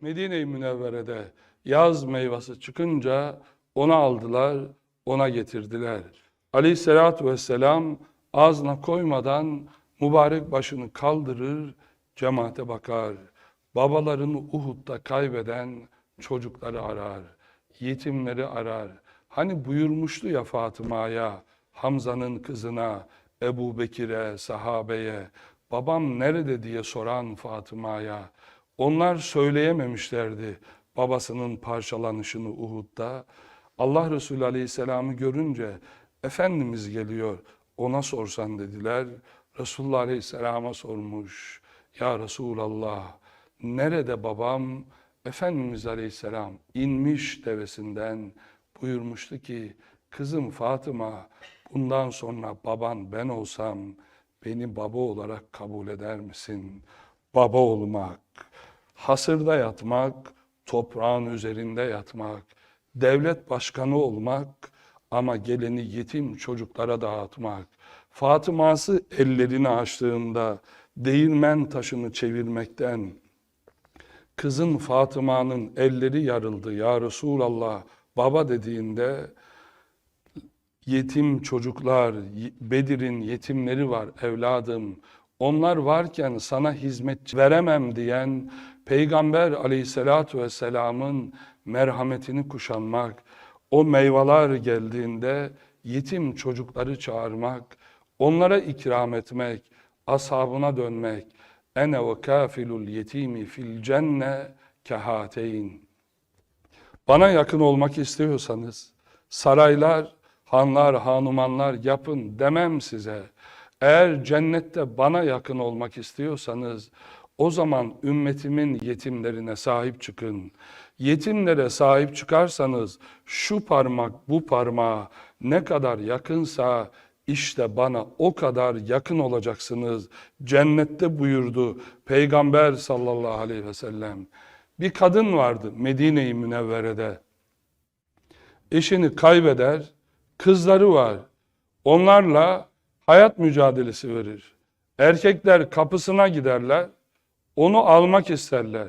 Medine-i Münevvere'de yaz meyvesi çıkınca onu aldılar, ona getirdiler. Aleyhisselatü vesselam ağzına koymadan mübarek başını kaldırır, cemaate bakar. Babalarını Uhud'da kaybeden çocukları arar, yetimleri arar. Hani buyurmuştu ya Fatıma'ya, Hamza'nın kızına, Ebu Bekir'e, sahabeye, babam nerede diye soran Fatıma'ya. Onlar söyleyememişlerdi babasının parçalanışını Uhud'da. Allah Resulü Aleyhisselam'ı görünce Efendimiz geliyor ona sorsan dediler. Resulullah Aleyhisselam'a sormuş. Ya Resulallah nerede babam? Efendimiz Aleyhisselam inmiş devesinden buyurmuştu ki kızım Fatıma bundan sonra baban ben olsam beni baba olarak kabul eder misin? Baba olmak, hasırda yatmak, toprağın üzerinde yatmak, devlet başkanı olmak ama geleni yetim çocuklara dağıtmak. Fatıma'sı ellerini açtığında değirmen taşını çevirmekten kızın Fatıma'nın elleri yarıldı ya Resulallah baba dediğinde yetim çocuklar, Bedir'in yetimleri var evladım. Onlar varken sana hizmet veremem diyen Peygamber aleyhissalatu vesselamın merhametini kuşanmak, o meyveler geldiğinde yetim çocukları çağırmak, onlara ikram etmek, ashabına dönmek. Ene ve kafilul yetimi fil cenne. Bana yakın olmak istiyorsanız saraylar, hanlar, hanumanlar yapın demem size. Eğer cennette bana yakın olmak istiyorsanız o zaman ümmetimin yetimlerine sahip çıkın. Yetimlere sahip çıkarsanız şu parmak bu parmağa ne kadar yakınsa işte bana o kadar yakın olacaksınız. Cennette buyurdu Peygamber sallallahu aleyhi ve sellem. Bir kadın vardı Medine-i Münevvere'de. Eşini kaybeder, kızları var. Onlarla hayat mücadelesi verir. Erkekler kapısına giderler, onu almak isterler.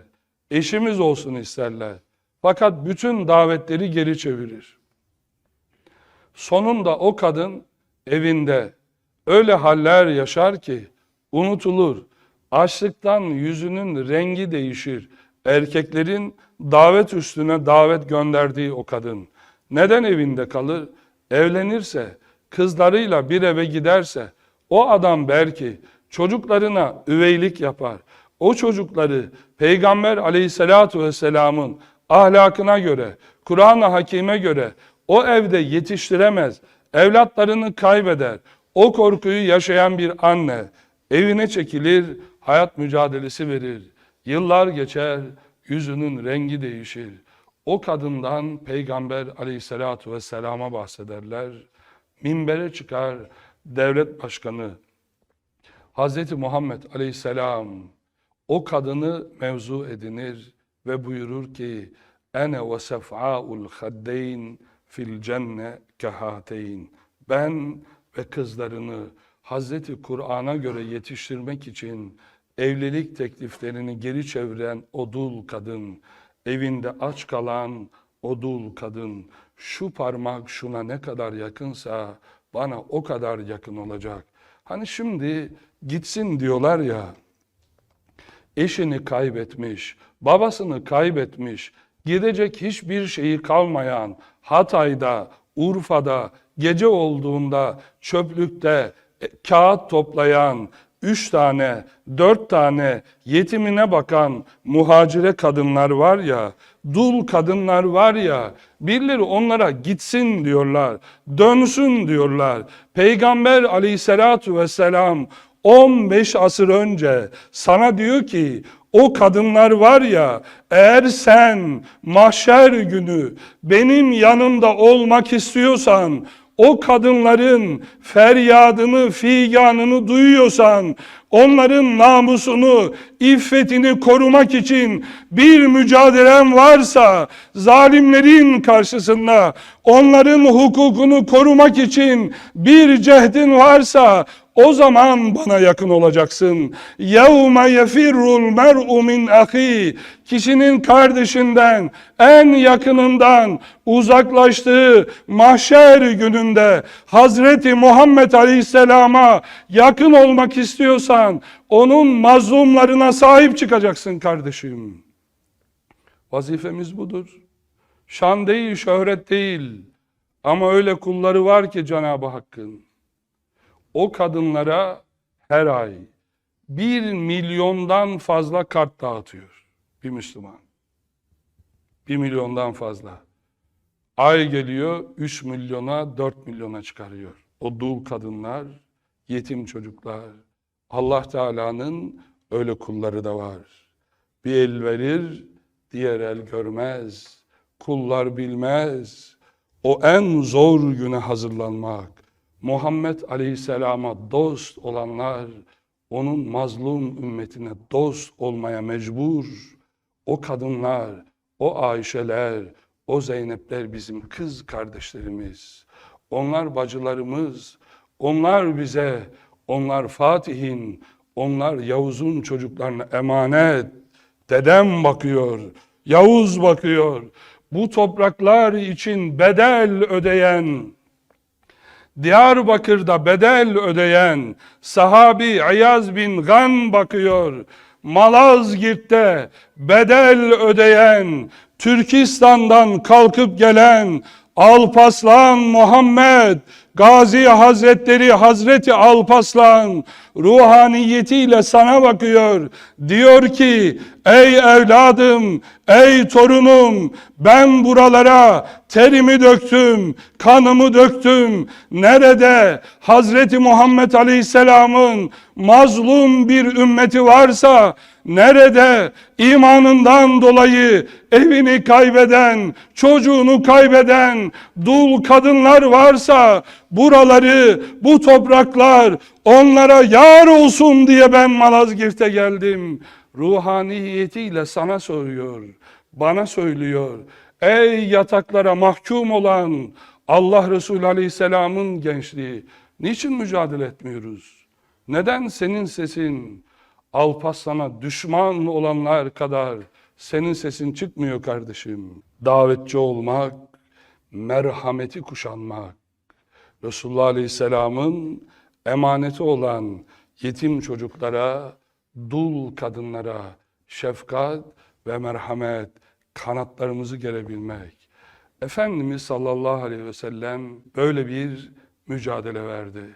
Eşimiz olsun isterler. Fakat bütün davetleri geri çevirir. Sonunda o kadın evinde öyle haller yaşar ki unutulur. Açlıktan yüzünün rengi değişir. Erkeklerin davet üstüne davet gönderdiği o kadın. Neden evinde kalır? Evlenirse, kızlarıyla bir eve giderse o adam belki çocuklarına üveylik yapar. O çocukları Peygamber aleyhissalatu vesselamın ahlakına göre, Kur'an-ı Hakim'e göre o evde yetiştiremez. Evlatlarını kaybeder. O korkuyu yaşayan bir anne evine çekilir, hayat mücadelesi verir. Yıllar geçer, yüzünün rengi değişir. O kadından Peygamber aleyhissalatu vesselama bahsederler. Minbere çıkar devlet başkanı Hazreti Muhammed aleyhisselam. O kadını mevzu edinir ve buyurur ki ene ve sef'aul haddeyn fil cenne kehateyn ben ve kızlarını Hazreti Kur'an'a göre yetiştirmek için evlilik tekliflerini geri çeviren o dul kadın, evinde aç kalan o dul kadın, şu parmak şuna ne kadar yakınsa bana o kadar yakın olacak. Hani şimdi gitsin diyorlar ya, eşini kaybetmiş, babasını kaybetmiş, gidecek hiçbir şeyi kalmayan Hatay'da, Urfa'da, gece olduğunda çöplükte e, kağıt toplayan, üç tane, dört tane yetimine bakan muhacire kadınlar var ya, dul kadınlar var ya, birileri onlara gitsin diyorlar, dönsün diyorlar. Peygamber aleyhissalatu vesselam 15 asır önce sana diyor ki o kadınlar var ya eğer sen mahşer günü benim yanımda olmak istiyorsan o kadınların feryadını, figanını duyuyorsan, onların namusunu, iffetini korumak için bir mücadelen varsa, zalimlerin karşısında onların hukukunu korumak için bir cehdin varsa, O zaman bana yakın olacaksın. يَوْمَ يَفِرُّ الْمَرْءُ مِنْ أَخِي Kişinin kardeşinden, en yakınından uzaklaştığı mahşer gününde Hazreti Muhammed Aleyhisselam'a yakın olmak istiyorsan onun mazlumlarına sahip çıkacaksın kardeşim. Vazifemiz budur. Şan değil, şöhret değil. Ama öyle kulları var ki Cenab-ı Hakk'ın. O kadınlara her ay bir milyondan fazla kart dağıtıyor bir Müslüman. Bir milyondan fazla. Ay geliyor 3 milyona 4 milyona çıkarıyor. O dul kadınlar, yetim çocuklar. Allah Teala'nın öyle kulları da var. Bir el verir, diğer el görmez. Kullar bilmez. O en zor güne hazırlanmak. Muhammed Aleyhisselam'a dost olanlar, onun mazlum ümmetine dost olmaya mecbur. O kadınlar, o Ayşeler, o Zeynepler bizim kız kardeşlerimiz. Onlar bacılarımız, onlar bize, onlar Fatih'in, onlar Yavuz'un çocuklarına emanet. Dedem bakıyor, Yavuz bakıyor. Bu topraklar için bedel ödeyen, Diyarbakır'da bedel ödeyen sahabi Ayaz bin Gan bakıyor. Malazgirt'te bedel ödeyen, Türkistan'dan kalkıp gelen Alpaslan Muhammed Gazi Hazretleri Hazreti Alpaslan ruhaniyetiyle sana bakıyor. Diyor ki ey evladım, ey torunum ben buralara terimi döktüm, kanımı döktüm. Nerede Hazreti Muhammed Aleyhisselam'ın mazlum bir ümmeti varsa nerede imanından dolayı evini kaybeden, çocuğunu kaybeden dul kadınlar varsa buraları, bu topraklar onlara yar olsun diye ben Malazgirt'e geldim. Ruhaniyetiyle sana soruyor, bana söylüyor. Ey yataklara mahkum olan Allah Resulü Aleyhisselam'ın gençliği, niçin mücadele etmiyoruz? Neden senin sesin Alparslan'a düşman olanlar kadar senin sesin çıkmıyor kardeşim? Davetçi olmak, merhameti kuşanmak, Resulullah Aleyhisselam'ın emaneti olan yetim çocuklara, dul kadınlara şefkat ve merhamet, kanatlarımızı gerebilmek. Efendimiz sallallahu aleyhi ve sellem böyle bir mücadele verdi.